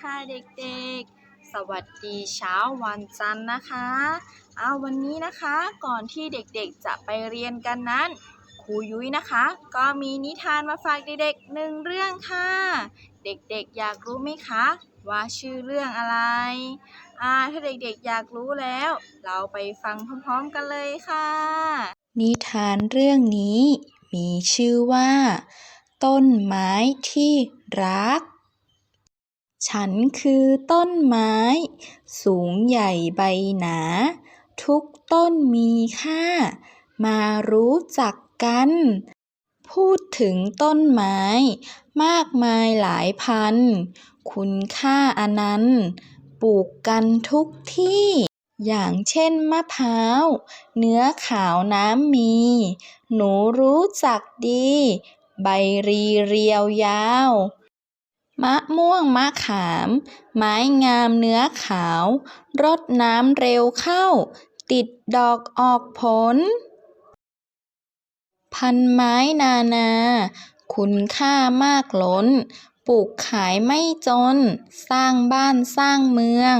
ค่ะเด็กๆ สวัสดีเช้าวันจันทร์นะคะเอาวันนี้นะคะก่อนที่เด็กๆจะไปเรียนกันนั้นครูยุ้ยนะคะ ก็มีนิทานมาฝากเด็กๆหนึ่งเรื่องค่ะ เด็กๆอยากรู้ไหมคะ ว่าชื่อเรื่องอะไรอ่าถ้าเด็กๆอยากรู้แล้ว เราไปฟังพร้อมๆกันเลยค่ะ นิทานเรื่องนี้มีชื่อว่า ต้นไม้ที่รัก ฉันคือต้นไม้ สูงใหญ่ใบหนา ทุกต้นมีค่า มารู้จักกัน พูดถึงต้นไม้ มากมายหลายพัน คุณค่าอนันต์ปลูกกันทุกที่ อย่างเช่นมะพร้าว เนื้อขาวน้ำมี หนูรู้จักดี ใบรีเรียวยาว มะม่วงมะขาม ไม้งามเนื้อขาว รดน้ำเร็วเข้า ติดดอกออกผล พันไม้นานา คุณค่ามากล้น ปลูกขายไม่จน สร้างบ้านสร้างเมือง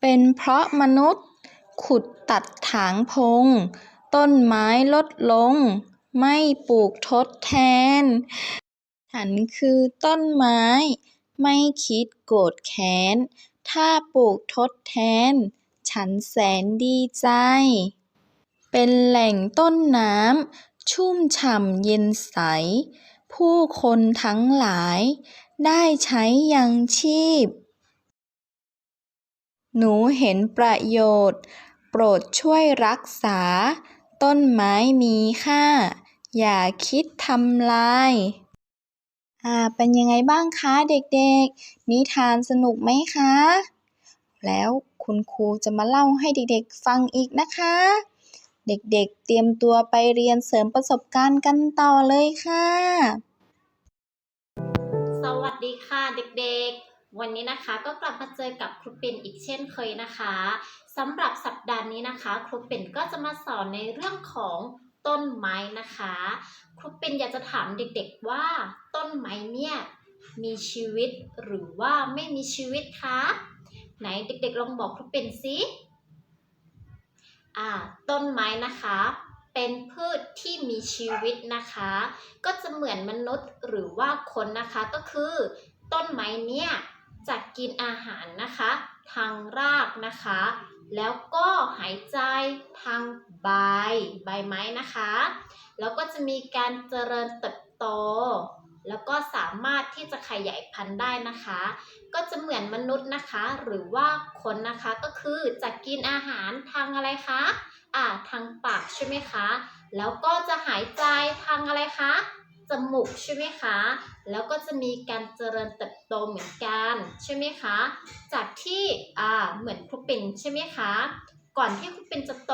เป็นเพราะมนุษย์ ขุดตัดถางพง ต้นไม้ลดลง ไม่ปลูกทดแทน ฉันคือต้นไม้ ไม่คิดโกรธแค้น ถ้าปลูกทดแทน ฉันแสนดีใจ เป็นแหล่งต้นน้ำชุ่มฉ่ำเย็นใส ผู้คนทั้งหลาย ได้ใช้ยังชีพ หนูเห็นประโยชน์ โปรดช่วยรักษา ต้นไม้มีค่า อย่าคิดทำลาย อ่า เป็นยังไงบ้างคะเด็กๆ นิทานสนุกไหมคะ แล้วคุณครูจะมาเล่าให้เด็กๆฟังอีกนะคะ เด็กๆ เตรียมตัวไปเรียนเสริมประสบการณ์กันต่อเลยค่ะ สวัสดีค่ะเด็กๆ วันนี้นะคะก็กลับมาเจอกับครูปิ่นอีกเช่นเคยนะคะสำหรับสัปดาห์นี้นะคะ ครูปิ่นก็จะมาสอนในเรื่องของ ต้นไม้นะคะ ครูปินอยากจะถามเด็กๆว่าต้นไม้เนี่ยมีชีวิตหรือว่าไม่มีชีวิตคะไหนเด็กๆลองบอกครูปินสิอ่าต้นไม้นะคะเป็นพืชที่มีชีวิตนะคะ ก็จะเหมือนมนุษย์หรือว่าคนนะคะก็คือ ต้นไม้เนี่ยจะกินอาหารนะคะ ทางรากนะคะ แล้วก็หายใจทางใบ ใบไม้นะคะ แล้วก็จะมีการเจริญเติบโต แล้วก็สามารถที่จะขยายพันธุ์ได้นะคะ ก็จะเหมือนมนุษย์นะคะ หรือว่าคนนะคะก็คือจะกินอาหารทางอะไรคะอ่าทางปากใช่ไหมคะ แล้วก็จะหายใจทางอะไรคะ จมูกใช่ไหมคะ แล้วก็จะมีการเจริญเติบโตเหมือนกันใช่ไหมคะ จากที่อ่าเหมือนครูปิ่นใช่ไหมคะ ก่อนที่ครูปิ่นจะโต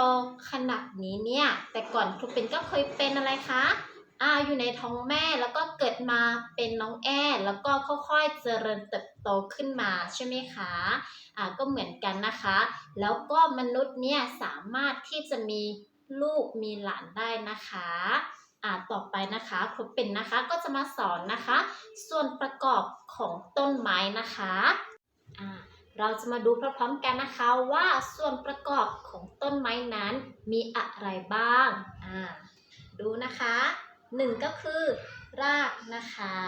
ขนาดนี้เนี่ย แต่ก่อนครูปิ่นก็เคยเป็นอะไรคะอ่าอยู่ในท้องแม่แล้วก็เกิดมาเป็นน้องแอแล้วก็ค่อยๆเจริญเติบโตขึ้นมาใช่ไหมคะอ่าก็เหมือนกันนะคะ แล้วก็มนุษย์เนี่ยสามารถที่จะมีลูกมีหลานได้นะคะ อ่าต่อไปนะคะครูเป็นนะคะก็จะมาสอนนะคะ ส่วนประกอบของต้นไม้นะคะอ่าเราจะมาดูพร้อมๆกันนะคะว่าส่วนประกอบของต้นไม้นั้นมีอะไรบ้างอ่าดูนะคะหนึ่งก็คือ รากนะคะ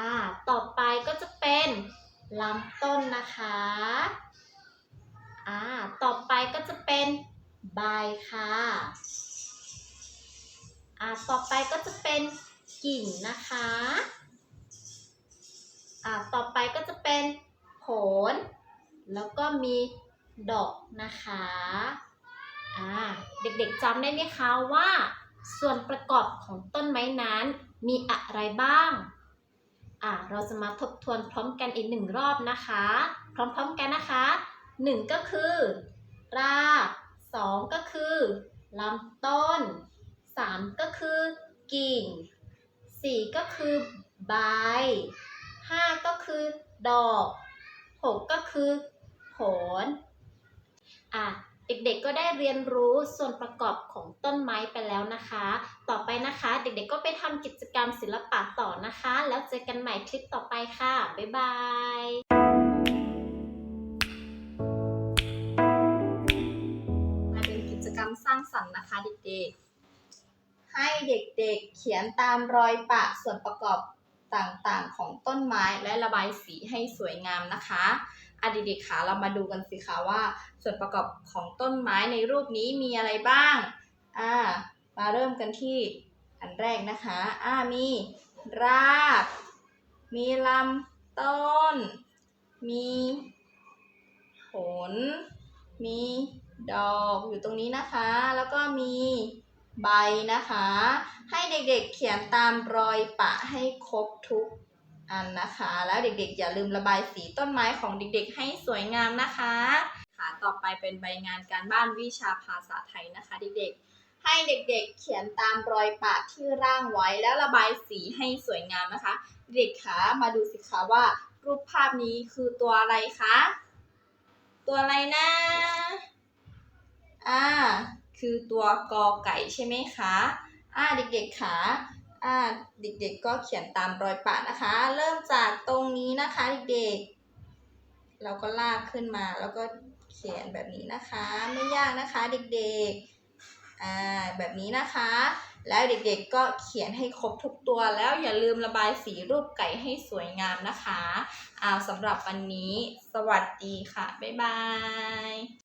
อ่าต่อไปก็จะเป็นลำต้นนะคะอ่าต่อไปก็จะเป็นใบค่ะ อ่าต่อไปก็จะเป็นกิ่งนะคะ อ่าต่อไปก็จะเป็นผล แล้วก็มีดอกนะคะ อ่าเด็กๆจำได้ไหมคะว่า ส่วนประกอบของต้นไม้นั้นมีอะไรบ้าง อ่าเราจะมาทบทวนพร้อมกันอีกหนึ่งรอบนะคะ พร้อมๆกันนะคะหนึ่งก็คือรากสองก็คือลำต้น สามก็คือ กิ่งสี่ก็คือใบห้าก็คือดอกหกก็คือผล อะเด็กๆ ก็ได้เรียนรู้ส่วนประกอบของต้นไม้ไปแล้วนะคะ ต่อไปนะคะ เด็กๆ ก็ไปทำกิจกรรมศิลปะต่อนะคะ แล้วเจอกันใหม่คลิปต่อไปค่ะ บ๊ายบายมาเป็นกิจกรรมสร้างสรรค์นะคะเด็กๆ ให้เด็กๆเขียนตามรอยปะส่วนประกอบต่างๆของต้นไม้และระบายสีให้สวยงามนะคะอะเด็กๆคะเรามาดูกันสิคะว่า ส่วนประกอบของต้นไม้ในรูปนี้มีอะไรบ้าง อ่า มาเริ่มกันที่อันแรกนะคะ อ่า มี ราก มีลำต้น มีผล มีดอกอยู่ตรงนี้นะคะ แล้วก็มี ใบนะคะ ให้เด็กๆเขียนตามรอยปะให้ครบทุกอันนะคะ แล้วเด็กๆ อย่าลืมระบายสีต้นไม้ของเด็กๆ ให้สวยงามนะคะค่ะต่อไปเป็นใบงานการบ้านวิชาภาษาไทยนะคะ เด็กๆ ให้เด็กๆ เขียนตามรอยปะที่ร่างไว้แล้วระบายสีให้สวยงามนะคะ เด็กคะมาดูสิคะว่า รูปภาพนี้คือตัวอะไรคะ ตัวอะไรนะอ่า คือตัวกอไก่ใช่ไหมคะอ่าเด็กๆคะอ่าเด็กๆก็เขียนตามรอยปะนะคะ เริ่มจากตรงนี้นะคะเด็กๆ เราก็ลากขึ้นมาแล้วก็เขียนแบบนี้นะคะ ไม่ยากนะคะเด็กๆอ่าแบบนี้นะคะ แล้วเด็กๆก็เขียนให้ครบทุกตัวแล้วอย่าลืมระบายสีรูปไก่ให้สวยงามนะคะอ่าสำหรับวันนี้ สวัสดีค่ะ บ๊ายบาย